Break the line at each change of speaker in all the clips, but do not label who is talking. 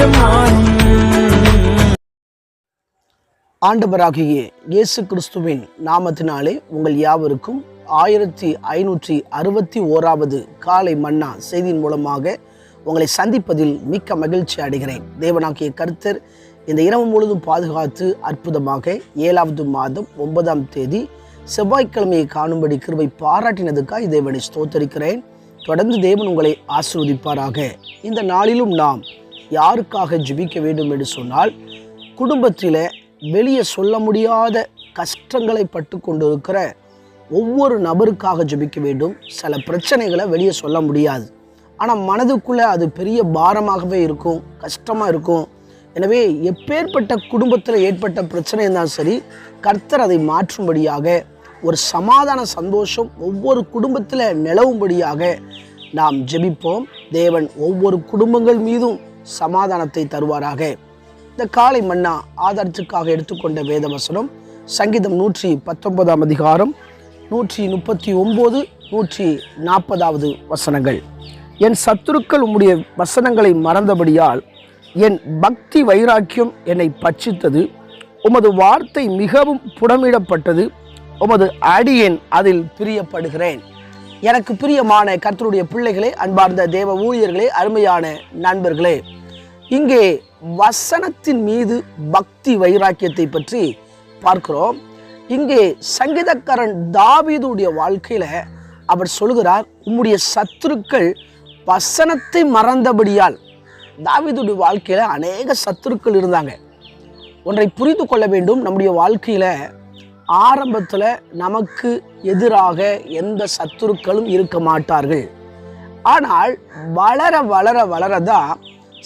நேரம்
ஆண்டவராகிய இயேசு கிறிஸ்துவின் நாமத்தினாலே உங்கள் யாவருக்கும் ஆயிரத்தி ஐநூற்றி அறுபத்தி ஓராவது காலை மன்னா செய்தியின் மூலமாக உங்களை சந்திப்பதில் மிக்க மகிழ்ச்சி அடைகிறேன். தேவனாகிய கருத்தர் இந்த இரவு முழுதும் பாதுகாத்து அற்புதமாக ஏழாவது மாதம் ஒன்பதாம் தேதி செவ்வாய்க்கிழமையை காணும்படி கிருவை பாராட்டினதுக்காக தேவனை ஸ்தோத்தரிக்கிறேன். தொடர்ந்து தேவன் உங்களை ஆசிர்வதிப்பாராக. இந்த நாளிலும் நாம் யாருக்காக ஜெபிக்க வேண்டும் என்று சொன்னால் குடும்பத்தில் வெளியே சொல்ல முடியாத கஷ்டங்களை பட்டு கொண்டிருக்கிற ஒவ்வொரு நபருக்காக ஜெபிக்க வேண்டும். சில பிரச்சனைகளை வெளியே சொல்ல முடியாது. ஆனால் மனதுக்குள்ளே அது பெரிய பாரமாகவே இருக்கும் கஷ்டமாக இருக்கும். எனவே எப்பேற்பட்ட குடும்பத்தில் ஏற்பட்ட பிரச்சனை இருந்தாலும் சரி கர்த்தர் அதை மாற்றும்படியாக ஒரு சமாதான சந்தோஷம் ஒவ்வொரு குடும்பத்தில் நிலவும்படியாக நாம் ஜெபிப்போம். தேவன் ஒவ்வொரு குடும்பங்கள் மீதும் சமாதானத்தை தருவாராக. இந்த காலை மன்னா ஆதாரத்துக்காக எடுத்துக்கொண்ட வேத வசனம் சங்கீதம் நூற்றி பத்தொன்பதாம் அதிகாரம் நூற்றி முப்பத்தி ஒம்பது நூற்றி நாற்பதாவது வசனங்கள். என் சத்துருக்கள் உம்முடைய வசனங்களை மறந்தபடியால் என் பக்தி வைராக்கியம் என்னை பட்சித்தது உமது வார்த்தை மிகவும் புடமிடப்பட்டது உமது அடியேன் அதில் பிரியப்படுகிறேன். எனக்கு பிரியமான கர்த்தருடைய பிள்ளைகளே அன்பார்ந்த தேவ ஊழியர்களே அருமையான நண்பர்களே இங்கே வசனத்தின் மீது பக்தி வைராக்கியத்தை பற்றி பார்க்கிறோம். இங்கே சங்கீதக்காரன் தாவீதுடைய வாழ்க்கையில் அவர் சொல்கிறார் உம்முடைய சத்துருக்கள் வசனத்தை மறந்தபடியால். தாவீதுடைய வாழ்க்கையில் அநேக சத்துருக்கள் இருந்தாங்க. ஒன்றை புரிந்து கொள்ள வேண்டும் நம்முடைய வாழ்க்கையில் ஆரம்பத்தில் நமக்கு எதிராக எந்த சத்துருக்களும் இருக்க மாட்டார்கள். ஆனால் வளர வளர வளரதான்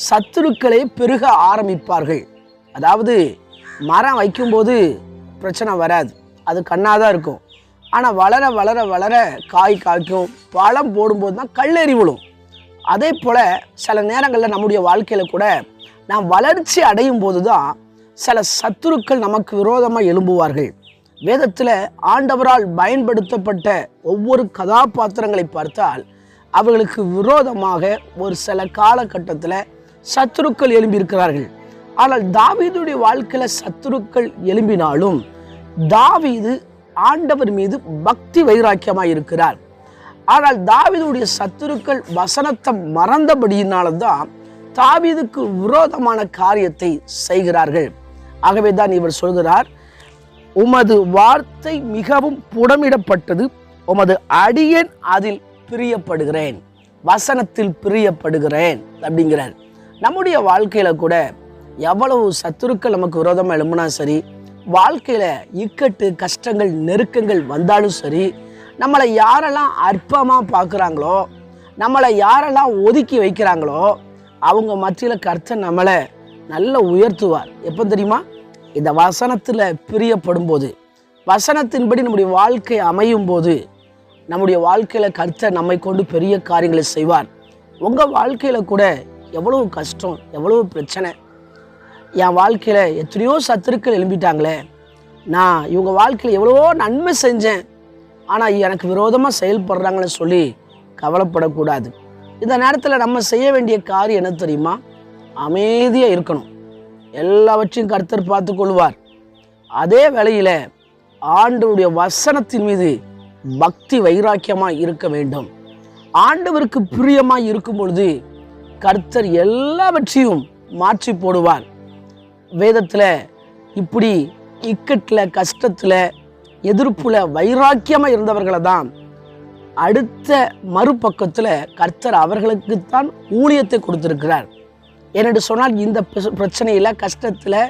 சத்துருக்களை பெருக ஆரம்பிப்பார்கள். அதாவது மரம் வைக்கும்போது பிரச்சனை வராது. அது கண்ணாக தான் இருக்கும். ஆனால் வளர வளர வளர காய் காய்க்கும். பழம் போடும்போது தான் கல்லெறி விழும் அதே போல் சில நேரங்களில் நம்முடைய வாழ்க்கையில் கூட நாம் வளர்ச்சி அடையும் போது தான் சில சத்துருக்கள் நமக்கு விரோதமாக எழும்புவார்கள். வேதத்தில் ஆண்டவரால் பயன்படுத்தப்பட்ட ஒவ்வொரு கதாபாத்திரங்களை பார்த்தால் அவர்களுக்கு விரோதமாக ஒரு சில காலகட்டத்தில் சத்துருக்கள் எழும்பியிருக்கிறார்கள். ஆனால் தாவீதுடைய வாழ்க்கையில் சத்துருக்கள் எழும்பினாலும் தாவீது ஆண்டவர் மீது பக்தி வைராக்கியமாக இருக்கிறார். ஆனால் தாவீதுடைய சத்துருக்கள் வசனத்தை மறந்தபடியினால்தான் தாவீதுக்கு விரோதமான காரியத்தை செய்கிறார்கள். ஆகவே தான் இவர் சொல்கிறார் உமது வார்த்தை மிகவும் புடமிடப்பட்டது உமது அடியன் அதில் பிரியப்படுகிறேன். வசனத்தில் பிரியப்படுகிறேன். அப்படிங்கிறார். நம்முடைய வாழ்க்கையில் கூட எவ்வளவு சத்துருக்கள் நமக்கு விரோதமாக எழும்புனா சரி வாழ்க்கையில் இக்கட்டு கஷ்டங்கள் நெருக்கங்கள் வந்தாலும் சரி நம்மளை யாரெல்லாம் அற்பமாக பார்க்குறாங்களோ நம்மளை யாரெல்லாம் ஒதுக்கி வைக்கிறாங்களோ அவங்க மத்தியில் கர்த்தர் நம்மளை நல்ல உயர்த்துவார். எப்போ தெரியுமா? இந்த வசனத்தில் பிரியப்படும் போது வசனத்தின்படி நம்முடைய வாழ்க்கை அமையும் போது நம்முடைய வாழ்க்கையில் கர்த்தர் நம்மை கொண்டு பெரிய காரியங்களை செய்வார். உங்கள் வாழ்க்கையில் கூட எவ்வளவு கஷ்டம் எவ்வளவு பிரச்சனை. என் வாழ்க்கையில் எத்தனையோ சத்துருக்கள் எழும்பிட்டாங்களே. நான் இவங்க வாழ்க்கையில் எவ்வளவோ நன்மை செஞ்சேன். ஆனால் எனக்கு விரோதமாக செயல்படுறாங்கன்னு சொல்லி கவலைப்படக்கூடாது. இந்த நேரத்தில் நம்ம செய்ய வேண்டிய காரியம் என்ன தெரியுமா? அமைதியாக இருக்கணும். எல்லாவற்றையும் கர்த்தர் பார்த்து கொள்வார். அதே வேளையில் ஆண்டவருடைய வசனத்தின் மீது பக்தி வைராக்கியமாக இருக்க வேண்டும். ஆண்டவருக்கு பிரியமாக இருக்கும் பொழுது கர்த்தர் எல்லாவற்றையும் மாற்றி போடுவார். வேதத்தில் இப்படி இக்கட்டில் கஷ்டத்தில் எதிர்ப்புல வைராக்கியமாக இருந்தவர்களை தான் அடுத்த மறுபக்கத்தில் கர்த்தர் அவர்களுக்குத்தான் ஊழியத்தை கொடுத்துருக்கிறார். என்னென்று சொன்னால் இந்த பிரச்சனையில் கஷ்டத்தில்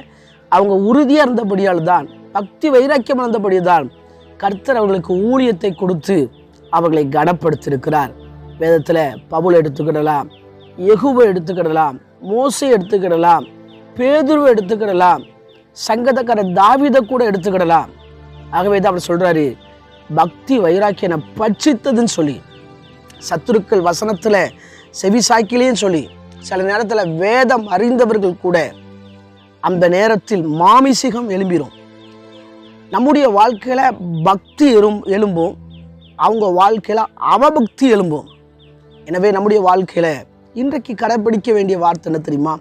அவங்க உறுதியாக இருந்தபடியால் தான் பக்தி வைராக்கியம் இருந்தபடி தான் கர்த்தர் அவர்களுக்கு ஊழியத்தை கொடுத்து அவர்களை கனப்படுத்தியிருக்கிறார் வேதத்தில் பவுல் எடுத்துக்கிடலாம். எகுவை எடுத்துக்கிடலாம் மோசை எடுத்துக்கிடலாம் பேதுருவை எடுத்துக்கிடலாம் சங்கதக்கார தாவிதை கூட எடுத்துக்கிடலாம். ஆகவே தான் அவர் சொல்கிறாரு பக்தி வைராக்கியனை பட்சித்ததுன்னு சொல்லி சத்துருக்கள் வசனத்தில் செவி சாக்கிலேன்னு சொல்லி சில நேரத்தில் வேதம் அறிந்தவர்கள் கூட அந்த நேரத்தில் மாமிசிகம் எழும்பிடும் நம்முடைய வாழ்க்கையில் பக்தி எறும் எழும்பும். அவங்க வாழ்க்கையில் அவபக்தி எழும்பும். எனவே நம்முடைய வாழ்க்கையில் இன்றைக்கு கடைப்பிடிக்க வேண்டிய வார்த்தை என்ன தெரியுமா?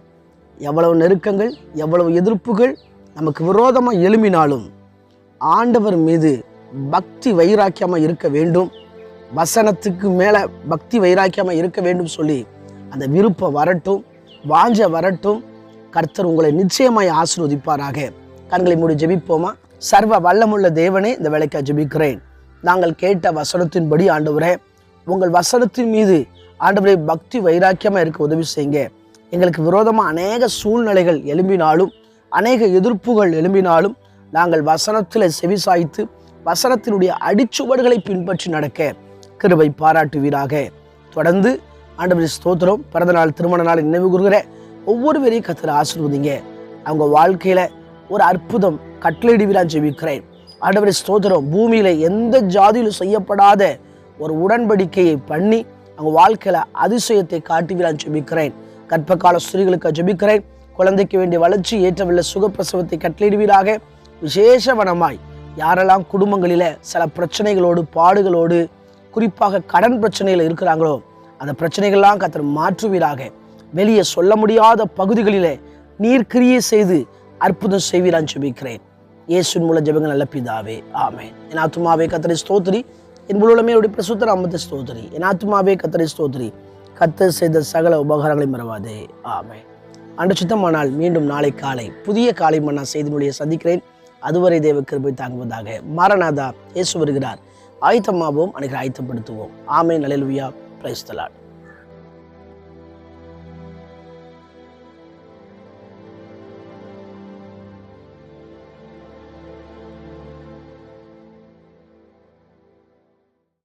எவ்வளவு நெருக்கங்கள் எவ்வளவு எதிர்ப்புகள் நமக்கு விரோதமாக எழும்பினாலும் ஆண்டவர் மீது பக்தி வைராக்கியமாக இருக்க வேண்டும். வசனத்துக்கு மேலே பக்தி வைராக்கியமாக இருக்க வேண்டும் சொல்லி அந்த விருப்பம் வரட்டும் வாஞ்ச வரட்டும். கர்த்தர் உங்களை நிச்சயமாய் ஆசிர்வதிப்பாராக. கண்களை மூடி ஜெபிப்போமா? சர்வ வல்லமுள்ள தேவனே இந்த வேலைக்காக ஜெபிக்கிறேன். நாங்கள் கேட்ட வசனத்தின்படி ஆண்டவரே உங்கள் வசனத்தின் மீது ஆண்டவரே பக்தி வைராக்கியமாக இருக்க உதவி செய்யுங்க. எங்களுக்கு விரோதமாக அநேக சூழ்நிலைகள் எழும்பினாலும் அநேக எதிர்ப்புகள் எழும்பினாலும் நாங்கள் வசனத்தில் செவிசாய்த்து வசனத்தினுடைய அடிச்சுவடுகளை பின்பற்றி நடக்க கிருவை பாராட்டுவீராக. தொடர்ந்து ஆண்டவரி ஸ்தோத்திரம். பிறந்த நாள் திருமண நாள் நினைவு கூறுகிற ஒவ்வொருவரையும் கத்தர் ஆசீர்வதிங்க. அவங்க வாழ்க்கையில் ஒரு அற்புதம் கட்டளையிடுவீரான் ஜெபிக்கிறேன். ஆண்டவரி ஸ்தோத்திரம். பூமியில் எந்த ஜாதியிலும் செய்யப்படாத ஒரு உடன்படிக்கையை பண்ணி அவங்க வாழ்க்கையில் அதிசயத்தை காட்டுவீரான் ஜெபிக்கிறேன். கற்பகால ஸ்திரீகளுக்கு ஜெபிக்கிறேன். குழந்தைக்கு வேண்டிய வளர்ச்சி ஏற்றவில்லை சுகப்பிரசவத்தை கட்டளையிடுவீராக. விசேஷவனமாய் யாரெல்லாம் குடும்பங்களில் சில பிரச்சனைகளோடு பாடுகளோடு குறிப்பாக கடன் பிரச்சனையில் இருக்கிறாங்களோ அந்த பிரச்சனைகள்லாம் கத்தர் மாற்றுவீராக. வெளியே சொல்ல முடியாத பகுதிகளிலே நீர் கிரியை செய்து அற்புதம் செய்வீரான் ஜெபிக்கிறேன். இயேசுவின் மூல ஜெபங்கள் நல்ல பிதாவே ஆமேன். என் ஆத்துமாவே கத்தரை ஸ்தோத்திரி. என் முழுமே அவருடைய பிரசுத்த நாமத்தை ஸ்தோத்திரி. என் ஆத்மாவே கத்தரை ஸ்தோத்திரி. கத்து செய்த சகல உபகாரங்களை மறவாதே. ஆமை அன்று சுத்தமானால் மீண்டும் நாளை காலை. புதிய காலை மன்னா செய்தி மொழியை சந்திக்கிறேன். அதுவரை தேவ கிருபை தாங்குவதாக மாரநாதா இயேசு வருகிறார். ஆயத்தமாவோம் அனைவரை ஆயத்தப்படுத்துவோம். ஆமே நலலுவியா பிரைஸ்தலாட்